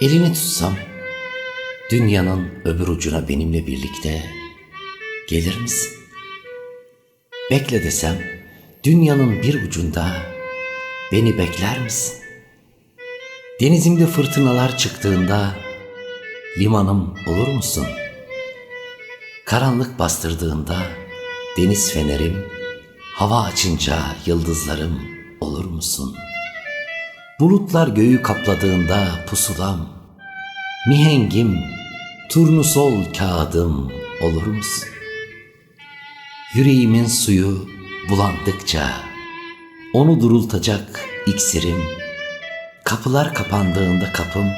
Elini tutsam dünyanın öbür ucuna benimle birlikte gelir misin? Bekle desem dünyanın bir ucunda beni bekler misin? Denizimde fırtınalar çıktığında limanım olur musun? Karanlık bastırdığında deniz fenerim, hava açınca yıldızlarım olur musun? Bulutlar göğü kapladığında pusulam, mihengim, turnusol kağıdım olur musun? Yüreğimin suyu bulandıkça, onu durultacak iksirim, kapılar kapandığında kapım,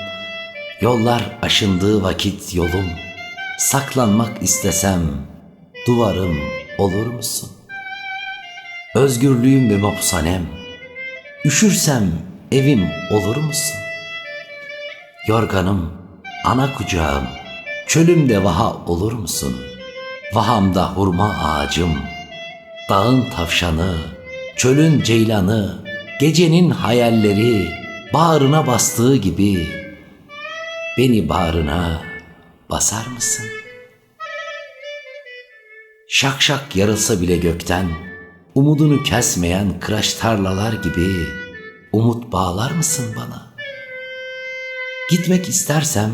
yollar aşındığı vakit yolum, saklanmak istesem duvarım olur musun? Özgürlüğüm ve mapushanem, üşürsem evim olur musun? Yorganım, ana kucağım, çölümde vaha olur musun? Vahamda hurma ağacım, dağın tavşanı, çölün ceylanı, gecenin hayalleri bağrına bastığı gibi beni bağrına basar mısın? Şak şak yarılsa bile gökten, umudunu kesmeyen kıraç tarlalar gibi umut bağlar mısın bana? Gitmek istersem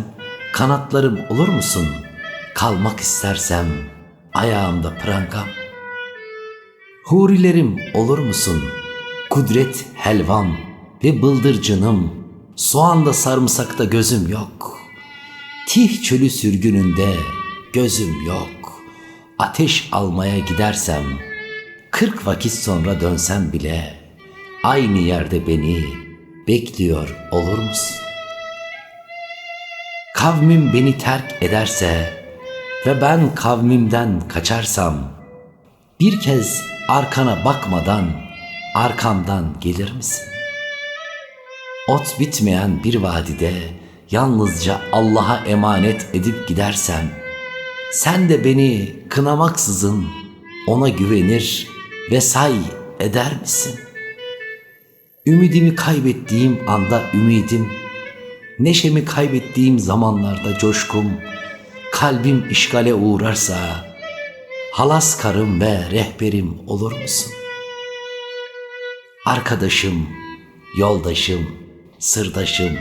kanatlarım olur musun? Kalmak istersem ayağımda prangam. Hurilerim olur musun? Kudret helvam ve bıldırcınım. Soğanda sarımsakta gözüm yok. Tih çölü sürgününde gözüm yok. Ateş almaya gidersem, kırk vakit sonra dönsem bile aynı yerde beni bekliyor olur musun? Kavmim beni terk ederse ve ben kavmimden kaçarsam bir kez arkana bakmadan arkamdan gelir misin? Ot bitmeyen bir vadide yalnızca Allah'a emanet edip gidersem sen de beni kınamaksızın ona güvenir ve say eder misin? Ümidimi kaybettiğim anda ümidim, neşemi kaybettiğim zamanlarda coşkum, kalbim işgale uğrarsa halas karım ve rehberim olur musun? Arkadaşım, yoldaşım, sırdaşım,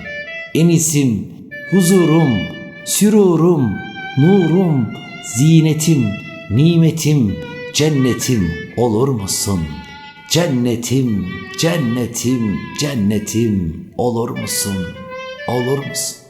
enisim, huzurum, sürurum, nurum, zinetim, nimetim, cennetim olur musun? Cennetim, cennetim, cennetim olur musun? Olur musun?